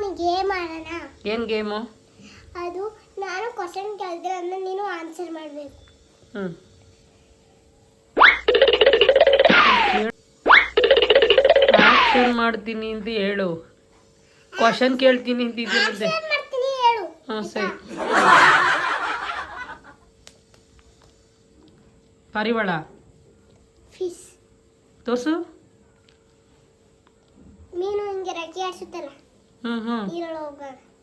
ಒಂದು ಗೇಮ್ ಆಡೋಣ. ಏನು ಗೇಮು? ಅದು ನಾನು ಕ್ವಶನ್ ಕೇಳಿದ್ರೆ ಅದನ್ನ ನೀನು ಆನ್ಸರ್ ಮಾಡಬೇಕು. ಹ್ಞೂ ಆಕ್ಷನ್ ಮಾಡ್ತೀನಿ ಅಂತ ಹೇಳು. ಕ್ವಶನ್ ಕೇಳ್ತೀನಿ ಅಂತ ಇದೆ ಆನ್ಸರ್ ಮಾಡ್ತೀನಿ ಹೇಳು. ಹಾಂ ಸರಿ. ಪರಿವಳ ಫಿಶ್ ತೋರಿಸು. ಮೀನು ಹಿಂಗೆ ರಜೆ ಆಡ್ಸುತ್ತಲ್ಲ. ಹ್ಮ್ ಹ್ಮ್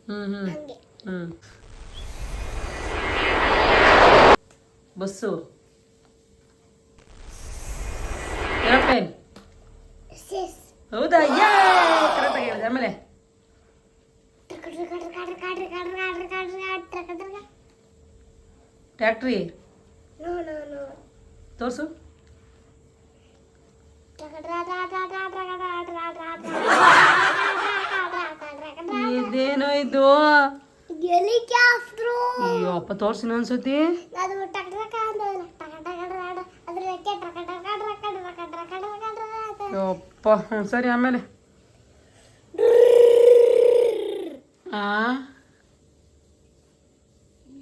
ಹ್ಮ್ ಹ್ಮ್ ಹ್ಮ್ ಬಸ್ಸು ಏರೋಪ್ಲೇನ್ ಹೌದಾ ಯಾ ಕರೆಕ್ಟಾಗಿ ಹೇಳಿದೆ ಆಮೇಲೆ ಟ್ಯಾಕ್ಟ್ರಿ ತೋರ್ಸು ಹಾಕಿದ್ದು ಅಯ್ಯೋ ಅಪ್ಪ ತೋರ್ಸಿ ಅನ್ಸತಿ ಅಪ್ಪ ಸರಿ ಆಮೇಲೆ ಆ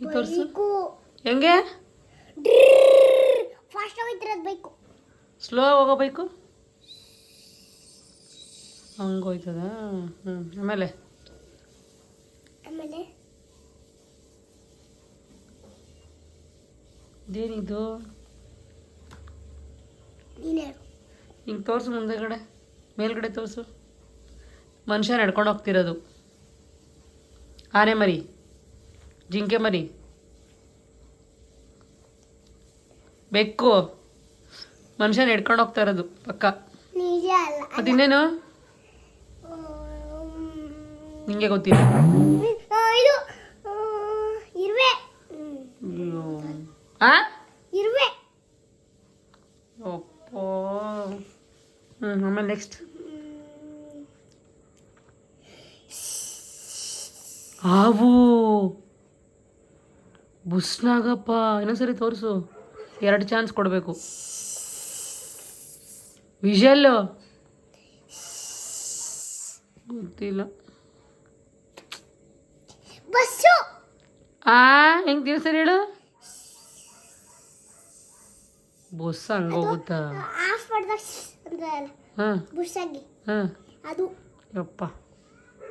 ತೋರ್ಸು ಹೆಂಗೆ ಫಾಸ್ಟ್ ಹೋಗ್ತಿರೋದು ಬೈಕು ಸ್ಲೋ ಹೋಗೋ ಬೈಕು ಹಂಗೆ ಹೋಯ್ತದ ಹ್ಞೂ ಆಮೇಲೆ ಆಮೇಲೆ ಇದೇನಿದು? ಹಿಂಗೆ ತೋರಿಸು ಮುಂದೆಗಡೆ ಮೇಲ್ಗಡೆ ತೋರಿಸು. ಮನುಷ್ಯ ನಡ್ಕೊಂಡು ಹೋಗ್ತಿರೋದು. ಆನೆ ಮರಿ ಜಿಂಕೆ ಮರಿ. ಬೆಕ್ಕು. ಮನುಷ್ಯ ನಡ್ಕೊಂಡು ಹೋಗ್ತಾ ಇರೋದು ಪಕ್ಕ. ಇನ್ನೇನು ನಿಂಗೆ ಗೊತ್ತಿಲ್ಲ. ಇದು ಇರುವೆ. ಹ್ಮ್. ಅಯ್ಯೋ. ಆ? ಇರುವೆ. ಅಪ್ಪೋ. ಹ್ಞೂ ಆಮೇಲೆ ನೆಕ್ಸ್ಟ್ ಹ್ಮ್. ಹಾವು. ಬುಸ್ನಾಗಪ್ಪ. ಇನ್ನೊಂದ್ಸರಿ ತೋರಿಸು. ಎರಡು ಚಾನ್ಸ್ ಕೊಡಬೇಕು. ವಿಷಲ್ಲು ಗೊತ್ತಿಲ್ಲ ಬಸ್ಸು ಆ ಹೆಂಗ್ ತಿನ್ ಸರಿ ಹೇಳು? ಬುಸ್ ಹಂಗ ಹೋಗುತ್ತಾ. ಆಫ್ ಮಾಡಿದಾಗ ಹಾಂ. ಬುಸ್ಸಾಗಿ ಹಾಂ. ಅದು. ಯಪ್ಪ.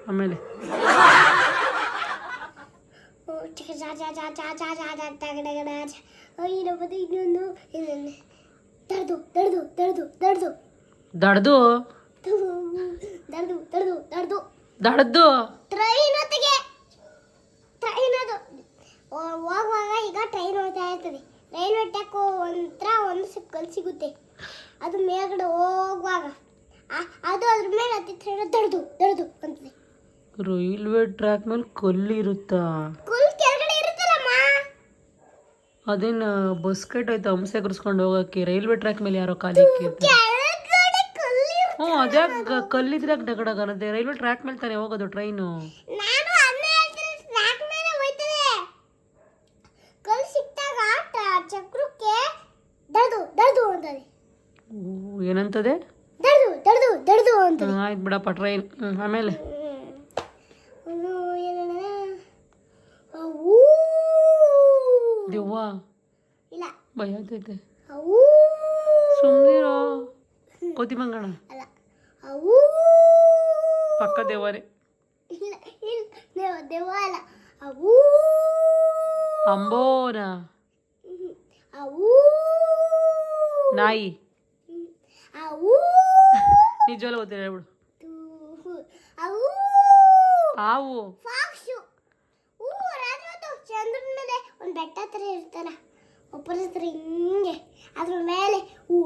ಆಮೇಲೆ? ದಡ್ದು ದಡ್ದು ದಡ್ದು ದಡ್ದು. ದಡ್ದು? ದಡ್ದು ದಡ್ದು ದಡ್ದು. ದಡ್ದು? ಟ್ರೈನ್ ಹೊತ್ತಿಗೆ ಟ್ರೈನ್ ಅದು. ಹೋಗುವಾಗ ಈಗ ಟ್ರೈನ್ ಹೋಗ್ತಾ ಇರ್ತದೆ. ರೈಲ್ವೆ ಟ್ರ್ಯಾಕ್ ಒಂಥರ ಒಂದು ಸಿಕ್ಕಲ್ಲಿ ಸಿಗುತ್ತೆ. ಅದು ಮೇಲ್ಗಡೆ ಹೋಗುವಾಗ. ಅದು ಅದ್ರ ಮೇಲೆ ಹತ್ತಿರ ದಡ್ದು ದಡ್ದು ಅಂತದೆ. ರೈಲ್ವೆ ಟ್ರ್ಯಾಕ್ ಮೇಲೆ ಕಲ್ಲು ಇರುತ್ತಾ? ಕಲ್ಲು ಕೆಳಗಡೆ ಇರುತ್ತಲ್ಲಮ್ಮ. ಅದೇನ ಬಸ್ ಐತೆ ಹಂಸೆ ಕರ್ಸ್ಕೊಂಡು ಹೋಗಕ್ಕೆ? ರೈಲ್ವೆ ಟ್ರ್ಯಾಕ್ ಮೇಲೆ ಯಾರೋ ಕಾಲಿ. ಹ್ಞೂ ಅದ್ಯಾಗ ಕಲ್ಲಿದ್ರಾಗ ಡಗಡಗ ಅನ್ನತ್ತೆ ರೈಲ್ವೆ ಟ್ರ್ಯಾಕ್ ಮೇಲೆ ತಾನೇ ಹೋಗೋದು ಟ್ರೈನು ಏನಂತದೆ? ಆಯ್ತು ಬಿಡ ಟ್ರೈನ್ ಆಮೇಲೆ. ದೆವ್ವ ಭಯ ಆಗ್ತೈತೆ. ಸುಮ್ಮನಿರೋ ಕೋತಿ ಮಂಗಣ ಪಕ್ಕ ದೇವರೇ. ಅಂಬೋನ ನಾಯಿ. ನಿಜವಲ್ಲ ಓದಿರ ಹೇಳ್ಬಿಡು. ಹಾವು ಫಾಕ್ಸು. ಹೂ ರಾತ್ರಿ ಹೊತ್ತು ಚಂದ್ರನ ಮೇಲೆ ಒಂದು ಬೆಟ್ಟ ಥರ ಇರ್ತಲ್ಲ ಒಬ್ಬರ ಹತ್ರ ಹಿಂಗೆ. ಅದ್ರ ಮೇಲೆ ಹೂ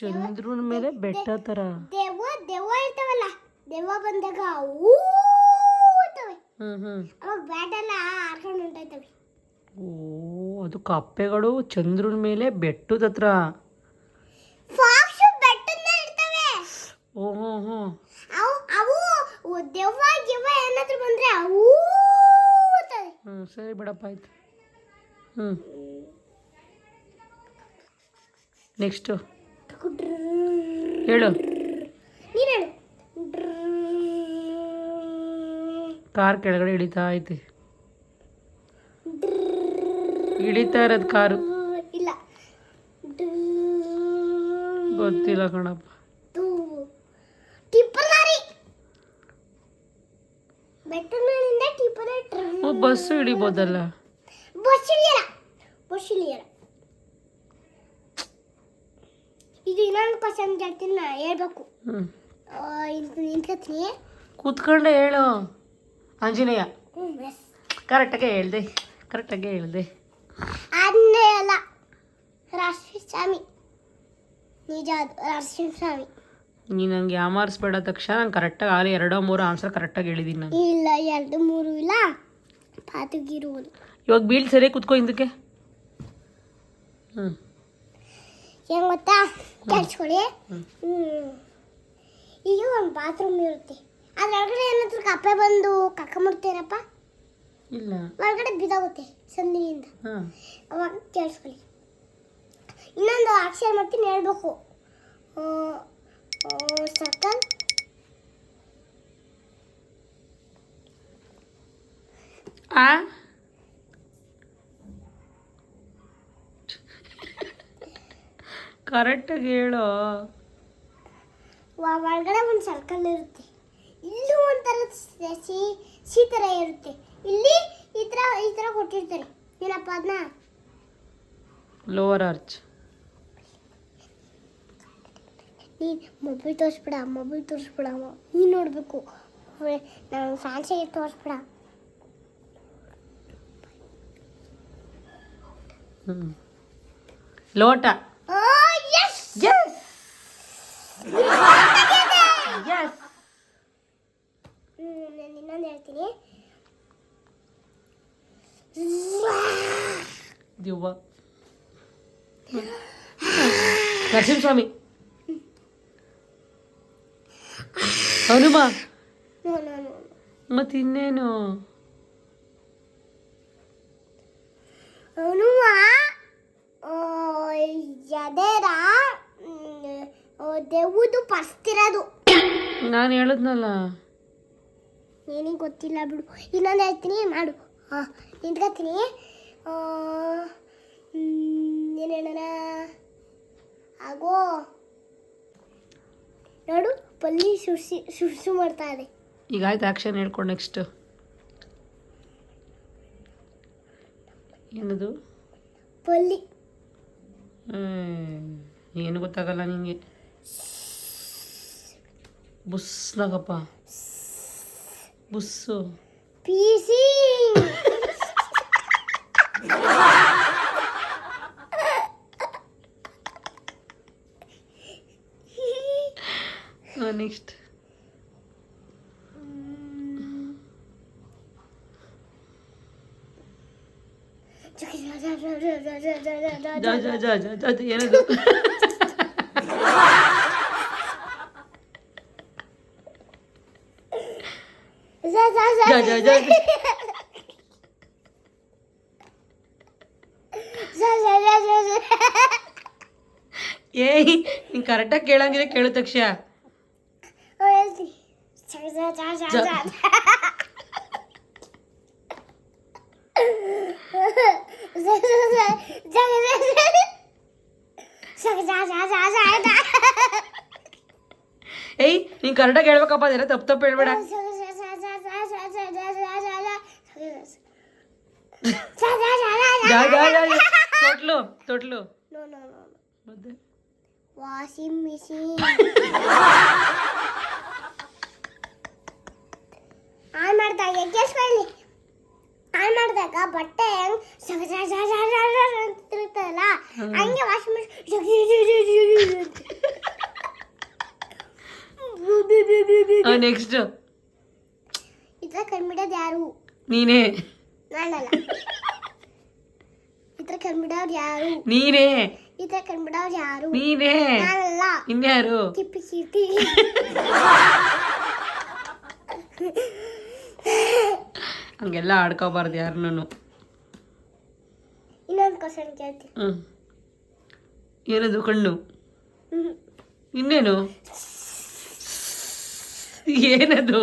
ಚಂದ್ರನ ಮೇಲೆ ಬೆಟ್ಟ ಥರ ದೆವ್ವ ದೆವ್ವ ಇರ್ತಾವಲ್ಲ. ದೆವ್ವ ಬಂದಾಗ ಅವಾಗ ಹಾರ್ಕೊಂಡು ಹೊಂಟೋಯ್ತವೆ. ಓ ಅದು ಕಪ್ಪೆಗಳು ಚಂದ್ರನ ಮೇಲೆ ಬೆಟ್ಟದ ಹತ್ರ ಫಾಕ್ಸು ಬೆಟ್ಟದ ಇರ್ತವೆ ಓ ಹ್ಞೂ ಹ್ಞೂ ಅವು ಅವು ಉ- ದೆವ್ವ ಗಿವ್ವ ಏನಾದ್ರು ಬಂದ್ರೆ ಅವು ಹ್ಞೂ ಸರಿ ಬಿಡಪ್ಪ ಆಯ್ತು. ಹ್ಞೂ ನೆಕ್ಸ್ಟು ಹೇಳು. ನೀನು ಹೇಳು. ಕಾರ್ ಕೆಳಗಡೆ ಇಳಿತಾ ಐತೆ. ಇಳಿತಾ ಇರೋದು ಕಾರು. ಇಲ್ಲ. ಗೊತ್ತಿಲ್ಲ ಕಣಪ್ಪ. ಬಸ್ಸು ಓ ಬಸ್ ಇಳಿಯಲ್ಲ ಬಸ್ ಇಳಿಯಲ್ಲ ಇದು ಇನ್ನೊಂದು ಕ್ವಶನ್ ಕೇಳ್ತೀನಿ ನಾ ಹೇಳ್ಬೇಕು. ನಿಂತ್ಕೊತೀನಿ ಕೂತ್ಕೊಂಡೆ ಹೇಳು ಆಂಜನೇಯ. ಕರೆಕ್ಟಾಗೆ ಹೇಳ್ದೆ ಕರೆಕ್ಟಾಗೆ ಹೇಳ್ದೆ. ಆಂಜನೇಯ ಅಲ್ಲ ರಾಷ್ಟ್ರೀಯ ಸ್ವಾಮಿ. ನಿಜ ಅದು ರಾಷ್ಟ್ರೀಯ ಸ್ವಾಮಿ. ನೀನು ನಂಗೆ ಯಾಮಾರಿಸ್ಬೇಡ ತಕ್ಷಣ ನಾನು ಕರೆಕ್ಟಾಗಿ ಆಗಲಿ ಎರಡೋ ಮೂರು ಆನ್ಸರ್ ಕರೆಕ್ಟಾಗಿ ಹೇಳಿದ್ದೀನಿ ನಾನು ಇಲ್ಲ ಎರಡು ಮೂರು ಇಲ್ಲ. ಪಾತಿಗಿರು ಇವಾಗ ಬೀಳ್ ಸರಿ ಕುತ್ಕೋ ಹಿಂದಕ್ಕೆ. ಹ್ಞೂ ಏನು ಗೊತ್ತಾ? ಕೆಲ್ಸ್ಕೊಳ್ಳಿ ಹ್ಞೂ ಈಗ ಒಂದು ಬಾತ್ರೂಮ್ ಇರುತ್ತೆ. ಅದ್ರೊಳಗಡೆ ಏನಾದ್ರು ಕಪ್ಪೆ ಬಂದು ಕಕ್ಕಮುಡ್ತೀರಪ್ಪ ಇಲ್ಲ. ಒಳಗಡೆ ಬಿದ್ದೋಗುತ್ತೆ ಸಂದಿನಿಂದ. ಹಾಂ. ಅವಾಗ ಕೇಳಿಸ್ಕೊಳ್ಳಿ ಇನ್ನೊಂದು ಅಕ್ಷರ ಮಾಡ್ತೀನಿ ಹೇಳ್ಬೇಕು. ಸರ್ಕಲ್ ಆ? ಕರೆಕ್ಟಾಗಿ ಹೇಳು. ಒಳಗಡೆ ಒಂದು ಸರ್ಕಲ್ ಇರುತ್ತೆ. ಇಲ್ಲೂ ಒಂಥರ ಸಿ ಸಿ ಥರ ಇರುತ್ತೆ. ಇಲ್ಲಿ ಈ ಥರ ಈ ಥರ ಕೊಟ್ಟಿರ್ತಾರೆ. ಏನಪ್ಪ ಅದನ್ನ ಲೋವರ್ ಆರ್ಚ್ ನೀನು ಮೊಬೈಲ್ ತೋರಿಸ್ಬಿಡ ಮೊಬೈಲ್ ತೋರಿಸ್ಬಿಡ ನೀನು ನೋಡಬೇಕು. ನಾನು ಫ್ಯಾನ್ಸಿಗೆ ತೋರಿಸ್ಬಿಡ. ಲೋಟ. ನಾನು ಇನ್ನೊಂದು ಹೇಳ್ತೀನಿ. Narasimhaswamy. Hanuma? No no no ಮತ್ತೆ ಇನ್ನೇನು? ಹನುಮ ಎದೆರ ದೆವ್ವುದು ಪರ್ಸ್ತಿರೋದು ನಾನು ಹೇಳಿದ್ನಲ್ಲ. ಏನಿಗೆ ಗೊತ್ತಿಲ್ಲ ಬಿಡು. ಇನ್ನೊಂದು ಹೇಳ್ತೀನಿ ಮಾಡು. ಹಾಂ ನಿಂತ್ಕೊತೀನಿ. ಏನೇನ ಆಗೋ. ನೋಡು ಪಲ್ಲಿ ಸುರ್ಸಿ ಸುರ್ಸು ಮಾಡ್ತಾ ಇದೆ ಈಗ ಆಯ್ತು ಆ್ಯಕ್ಷನ್ ಹೇಳ್ಕೊಂಡು ನೆಕ್ಸ್ಟ್ ಏನದು? ಪಲ್ಲಿ. ಏನು ಗೊತ್ತಾಗಲ್ಲ ನಿಂಗೆ. ಬುಸ್ನಾಗಪ್ಪ ಬುಸ್ಸು. ಪೀಸಿ ನೆಕ್ಸ್ಟ್ ಜಾ ಜಾ ಜಾ ಜಾ ಜಾ ಜಾ, ಏನದು ಜಾ ಜಾ ಜಾ ಏಯ್ ನೀನು ಕರೆಕ್ಟಾಗಿ ಕೇಳಂಗಿದೆ ಕೇಳು ತಕ್ಷಣ ಜಾ. ಏಯ್ ನೀನು ಕರೆಕ್ಟಾಗಿ ಹೇಳ್ಬೇಕಪ್ಪ ಅದೆಲ್ಲ ತಪ್ಪು ತಪ್ಪು ಹೇಳ್ಬೇಡ ಜಾ ಜಾ ಜಾ ಜಾ. ತೊಟ್ಲು ತೊಟ್ಲು ಮತ್ತೆ ವಾಷಿಂಗ್ ಮಿಷಿನ್ ಆನ್ ಮಾಡಿದಾಗ ಕೇಳಿಸ್ಕೊಳ್ಳಿ ಆನ್ ಮಾಡಿದಾಗ ಬಟ್ಟೆ ಹೆಂಗ್ ಸಗ ಸಗ ಸಗ ಸಗ ಸಗ ಸಗ ಅಂತ ತಿರುಗ್ತದಲ್ಲ ಹ್ಮ್. ಹಂಗೆ ವಾಶ್ ಮಿಷಿನ್ ನೆಕ್ಸ್ಟ್ ಇದ್ರ ಕಣ್ಬಿಡೋದು ಯಾರು? ನೀನೇ. ನಾನಲ್ಲ. ಇದ್ರ ಕಣ್ಬಿಡೋರು ಯಾರು? ನೀನೇ. ಇದ್ರ ಕಣ್ಬಿಡೋರು ಯಾರು? ನೀನೇ. ನಾನಲ್ಲ. ಇನ್ಯಾರು? ಕಿಪ್ಪಿ ಕೀರ್ತಿ. ಹಂಗೆಲ್ಲ ಆಡ್ಕೋಬಾರ್ದು ಯಾರನ್ನೂ. ಇನ್ನೊಂದು ಕ್ವಶನ್ ಕೇಳ್ತೀನಿ. ಹ್ಞೂ ಏನದು ಕಣ್ಣು. ಇನ್ನೇನು? ಏನದು?